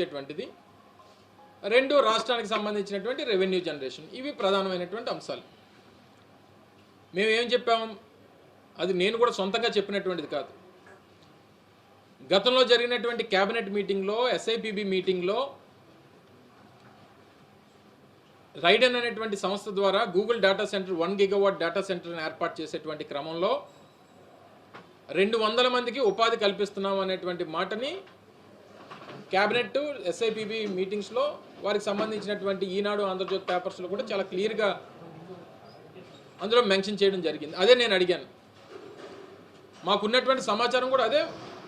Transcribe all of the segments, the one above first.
ఇచ్చేటువంటిది రెండు రాష్ట్రానికి సంబంధించినటువంటి రెవెన్యూ జనరేషన్ ఇవి ప్రధానమైనటువంటి అంశాలు. మేము ఏం చెప్పాం అది నేను కూడా సొంతంగా చెప్పినటువంటిది కాదు. గతంలో జరిగినటువంటి క్యాబినెట్ మీటింగ్లో ఎస్ఐపిబి మీటింగ్లో రైడన్ అనేటువంటి సంస్థ ద్వారా Google data center one gigawatt data సెంటర్ని ఏర్పాటు చేసేటువంటి క్రమంలో రెండు వందల మందికి ఉపాధి కల్పిస్తున్నాం అనేటువంటి మాటని క్యాబినెట్ ఎస్ఐపిబి మీటింగ్స్లో వారికి సంబంధించినటువంటి ఈనాడు ఆంధ్రజ్యోతి పేపర్స్లో కూడా చాలా క్లియర్గా అందులో మెన్షన్ చేయడం జరిగింది. అదే నేను అడిగాను. మాకున్నటువంటి సమాచారం కూడా అదే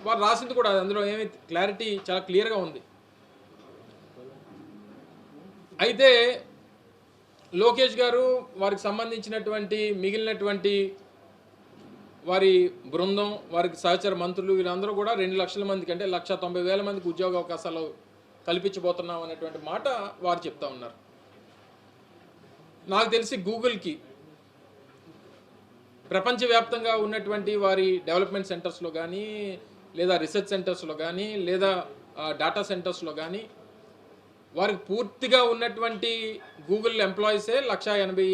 వారు రాసింది కూడా అందులో ఏమి క్లారిటీ చాలా క్లియర్గా ఉంది. అయితే లోకేష్ గారు వారికి సంబంధించినటువంటి మిగిలినటువంటి వారి బృందం వారికి సహచర మంత్రులు వీళ్ళందరూ కూడా రెండు లక్షల మందికి అంటే లక్ష తొంభై వేల మందికి ఉద్యోగ అవకాశాలు కల్పించబోతున్నాం అనేటువంటి మాట వారు చెప్తా ఉన్నారు. నాకు తెలిసి గూగుల్కి ప్రపంచవ్యాప్తంగా ఉన్నటువంటి వారి డెవలప్మెంట్ సెంటర్స్లో కానీ లేదా రీసెర్చ్ సెంటర్స్లో కానీ లేదా డాటా సెంటర్స్లో కానీ వారికి పూర్తిగా ఉన్నటువంటి గూగుల్ ఎంప్లాయీసే లక్ష ఎనభై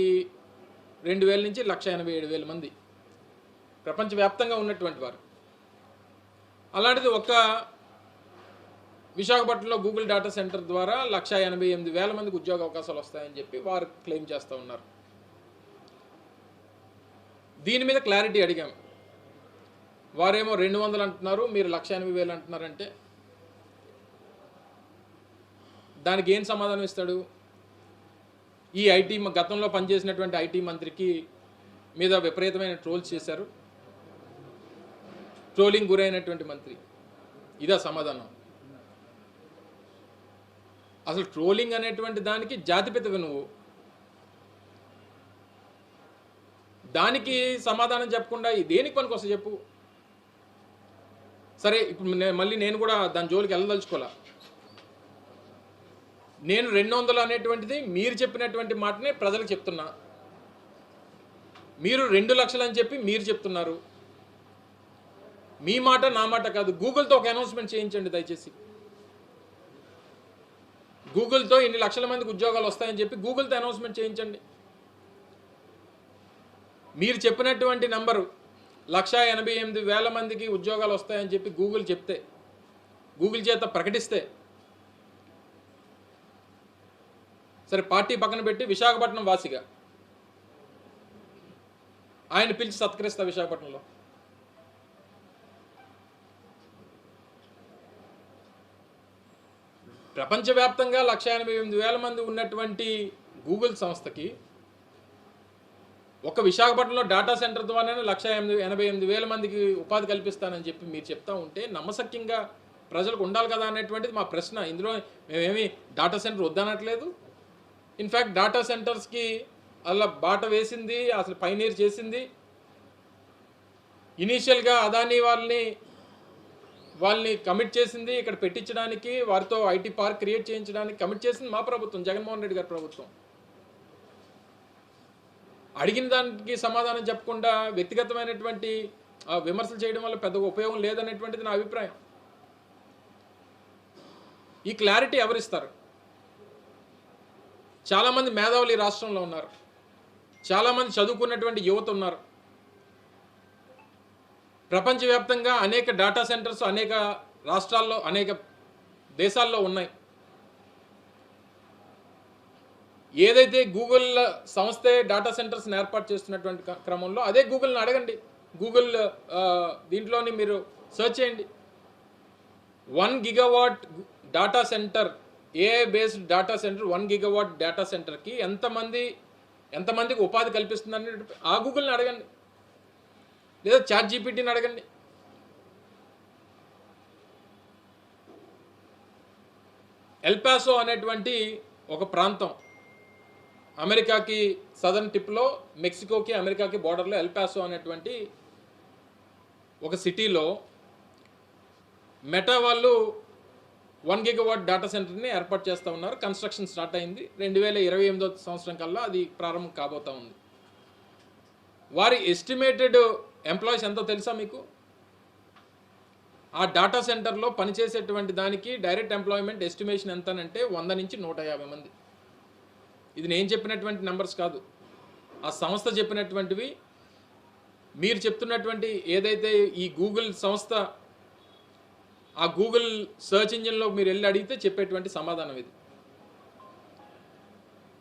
రెండు వేల నుంచి లక్ష ఎనభై ఏడు వేల మంది. ప్రపంచవ్యాప్తంగా ఉన్నటువంటి వారు. అలాంటిది ఒక విశాఖపట్నంలో గూగుల్ డేటా సెంటర్ ద్వారా లక్ష ఎనభై ఎనిమిది వేల మందికి ఉద్యోగ అవకాశాలు వస్తాయని చెప్పి వారు క్లెయిమ్ చేస్తూ ఉన్నారు. దీని మీద క్లారిటీ అడిగాం. వారేమో రెండు వందలు అంటున్నారు మీరు లక్ష ఎనభై వేలు అంటున్నారంటే. దానికి ఏం సమాధానం ఇస్తాడు? ఈ ఐటీ గతంలో పనిచేసినటువంటి ఐటీ మంత్రికి మీద విపరీతమైన ట్రోల్స్ చేశారు. ట్రోలింగ్ గురైనటువంటి మంత్రి. ఇదా సమాధానం. అసలు ట్రోలింగ్ అనేటువంటి దానికి జాతిపితవి నువ్వు. దానికి సమాధానం చెప్పకుండా దేనికి పనికి చెప్పు. సరే ఇప్పుడు మళ్ళీ నేను కూడా దాని జోలికి వెళ్ళదలుచుకోలే నేను రెండు వందలు అనేటువంటిది మీరు చెప్పినటువంటి మాటనే ప్రజలకు చెప్తున్నా. మీరు రెండు లక్షలు అని చెప్పి మీరు చెప్తున్నారు. మీ మాట నా మాట కాదు. గూగుల్తో ఒక అనౌన్స్మెంట్ చేయించండి దయచేసి. గూగుల్తో ఇన్ని లక్షల మందికి ఉద్యోగాలు వస్తాయని చెప్పి గూగుల్తో అనౌన్స్మెంట్ చేయించండి. మీరు చెప్పినటువంటి నంబరు లక్ష ఎనభై ఎనిమిది వేల మందికి ఉద్యోగాలు వస్తాయని చెప్పి గూగుల్ చెప్తే గూగుల్ చేత ప్రకటిస్తే సరే పార్టీ పక్కన పెట్టి విశాఖపట్నం వాసిగా. ఆయన పిలిచి సత్కరిస్తా విశాఖపట్నంలో. ప్రపంచవ్యాప్తంగా లక్ష ఎనభై ఎనిమిది వేల మంది ఉన్నటువంటి గూగుల్ సంస్థకి ఒక విశాఖపట్నంలో డేటా సెంటర్ ద్వారానే లక్ష ఎనిమిది ఎనభై ఎనిమిది వేల మందికి ఉపాధి కల్పిస్తానని చెప్పి మీరు చెప్తా ఉంటే నమ్మసక్యంగా ప్రజలకు ఉండాలి కదా అనేటువంటిది మా ప్రశ్న. ఇందులో మేమేమి డేటా సెంటర్ వద్దనట్లేదు. ఇన్ఫ్యాక్ట్ డేటా సెంటర్స్కి అలా బాట వేసింది అసలు పైనీర్ చేసింది. ఇనీషియల్గా అదానీ వాళ్ళని వాళ్ళని కమిట్ చేసింది ఇక్కడ పెట్టించడానికి వారితో ఐటీ పార్క్ క్రియేట్ చేయించడానికి కమిట్ చేసింది మా ప్రభుత్వం జగన్మోహన్ రెడ్డి గారి ప్రభుత్వం. అడిగిన దానికి సమాధానం చెప్పకుండా వ్యక్తిగతమైనటువంటి విమర్శలు చేయడం వల్ల పెద్ద ఉపయోగం లేదనేటువంటిది నా అభిప్రాయం. ఈ క్లారిటీ ఎవరిస్తారు? చాలామంది మేధావులు ఈ రాష్ట్రంలో ఉన్నారు. చాలామంది చదువుకున్నటువంటి యువత ఉన్నారు. ప్రపంచవ్యాప్తంగా అనేక డేటా సెంటర్స్ అనేక రాష్ట్రాల్లో అనేక దేశాల్లో ఉన్నాయి. ఏదైతే గూగుల్ సంస్థే డేటా సెంటర్స్ని ఏర్పాటు చేస్తున్నటువంటి క్రమంలో అదే గూగుల్ని అడగండి. గూగుల్ దీంట్లోని మీరు సెర్చ్ చేయండి. One gigawatt data center AI based data center one gigawatt data సెంటర్కి ఎంతమంది ఎంతమందికి ఉపాధి కల్పిస్తుందని ఆ గూగుల్ని అడగండి. లేదా చాట్ జీపీటీని అడగండి. ఎల్పాసో అనేటువంటి ఒక ప్రాంతం. అమెరికాకి సదర్న్ టిప్లో మెక్సికోకి అమెరికాకి బార్డర్లో ఎల్పాసో అనేటువంటి ఒక సిటీలో మెటా వాళ్ళు వన్ గిగవాట్ డేటా సెంటర్ని ఏర్పాటు చేస్తూ ఉన్నారు. కన్స్ట్రక్షన్ స్టార్ట్ అయింది. రెండు వేల ఇరవై ఎనిమిదో సంవత్సరం కల్లా అది ప్రారంభం కాబోతా ఉంది. వారి ఎస్టిమేటెడ్ ఎంప్లాయీస్ ఎంతో తెలుసా మీకు? ఆ డేటా సెంటర్లో పనిచేసేటువంటి దానికి డైరెక్ట్ ఎంప్లాయ్మెంట్ ఎస్టిమేషన్ ఎంతనంటే వంద నుంచి నూట యాభై మంది. ఇది నేను చెప్పినటువంటి నెంబర్స్ కాదు. ఆ సంస్థ చెప్పినటువంటివి మీరు చెప్తున్నటువంటి ఏదైతే ఈ గూగుల్ సంస్థ ఆ గూగుల్ సర్చ్ ఇంజిన్లో మీరు వెళ్ళి అడిగితే చెప్పేటువంటి సమాధానం ఇది.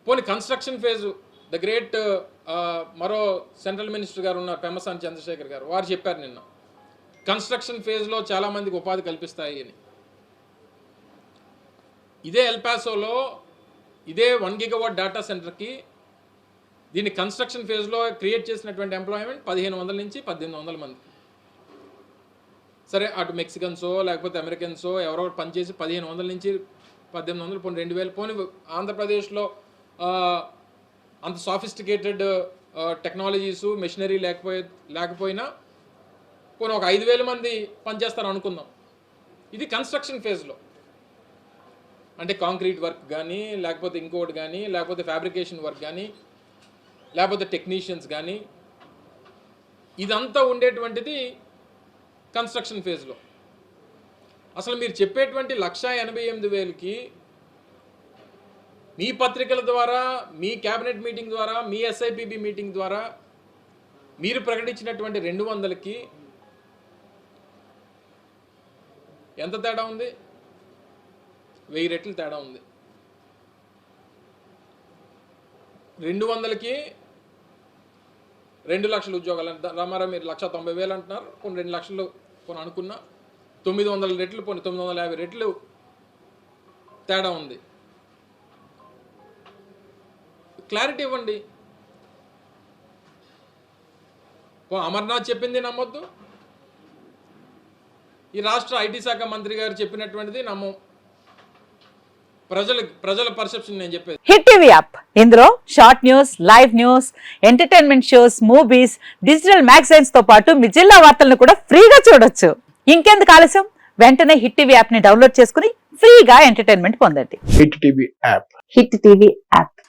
పోనీ construction phase the great uh, uh, మరో సెంట్రల్ మినిస్టర్ గారు ఉన్నారు పెమ్మసాని చంద్రశేఖర్ గారు వారు చెప్పారు నిన్న. కన్స్ట్రక్షన్ ఫేజ్లో చాలామందికి ఉపాధి కల్పిస్తాయి అని. ఇదే ఎల్పాసోలో ఇదే వన్ గిగవాట్ డేటా సెంటర్కి దీన్ని కన్స్ట్రక్షన్ ఫేజ్లో క్రియేట్ చేసినటువంటి ఎంప్లాయ్మెంట్ పదిహేను వందల నుంచి పద్దెనిమిది వందల మంది. సరే అటు మెక్సికన్సో లేకపోతే అమెరికన్సో ఎవరో ఒకటి పనిచేసి పదిహేను వందల నుంచి పద్దెనిమిది వందలు పోనీ రెండు వేలు పోనీ ఆంధ్రప్రదేశ్లో అంత సాఫిస్టికేటెడ్ టెక్నాలజీస్ మెషినరీ లేకపోయి లేకపోయినా కొన్ని ఒక ఐదు వేల మంది పనిచేస్తారు అనుకుందాం. ఇది కన్స్ట్రక్షన్ ఫేజ్లో అంటే కాంక్రీట్ వర్క్ కానీ లేకపోతే ఇంకోటి కానీ లేకపోతే ఫ్యాబ్రికేషన్ వర్క్ కానీ లేకపోతే టెక్నీషియన్స్ కానీ ఇదంతా ఉండేటువంటిది కన్స్ట్రక్షన్ ఫేజ్లో అసలు మీరు చెప్పేటువంటి లక్ష ఎనభై ఎనిమిది వేలకి మీ పత్రికల ద్వారా మీ క్యాబినెట్ మీటింగ్ ద్వారా మీ ఎస్ఐపిబి మీటింగ్ ద్వారా మీరు ప్రకటించినటువంటి రెండు వందలకి ఎంత తేడా ఉంది? వెయ్యి రెట్లు తేడా ఉంది. రెండు వందలకి రెండు లక్షల ఉద్యోగాలు రామారావు మీరు లక్ష తొంభై వేలు అంటున్నారు. కొన్ని రెండు లక్షలు కొన్ని అనుకున్నా. తొమ్మిది వందల రెట్లు కొన్ని తొమ్మిది వందల యాభై రెట్లు తేడా ఉంది. క్లారిటీ ఇవ్వండి. అమర్నాథ్ చెప్పింది నమ్మొద్దు. ఈ రాష్ట్ర ఐటీ శాఖ మంత్రి గారు చెప్పినటువంటిది నమ్మం. ప్రజల ప్రజల పర్సెప్షన్ నేను చెప్పేది. Hit TV app. ఇందులో short news live news entertainment shows movies digital మ్యాగజైన్స్తో పాటు మీ జిల్లా వార్తలను కూడా ఫ్రీగా చూడొచ్చు. ఇంకెందుకు ఆలస్యం? వెంటనే హిట్ టీవీ యాప్ని డౌన్లోడ్ చేసుకుని ఫ్రీగా ఎంటర్టైన్మెంట్ పొందండి. Hit TV app. Hit TV app.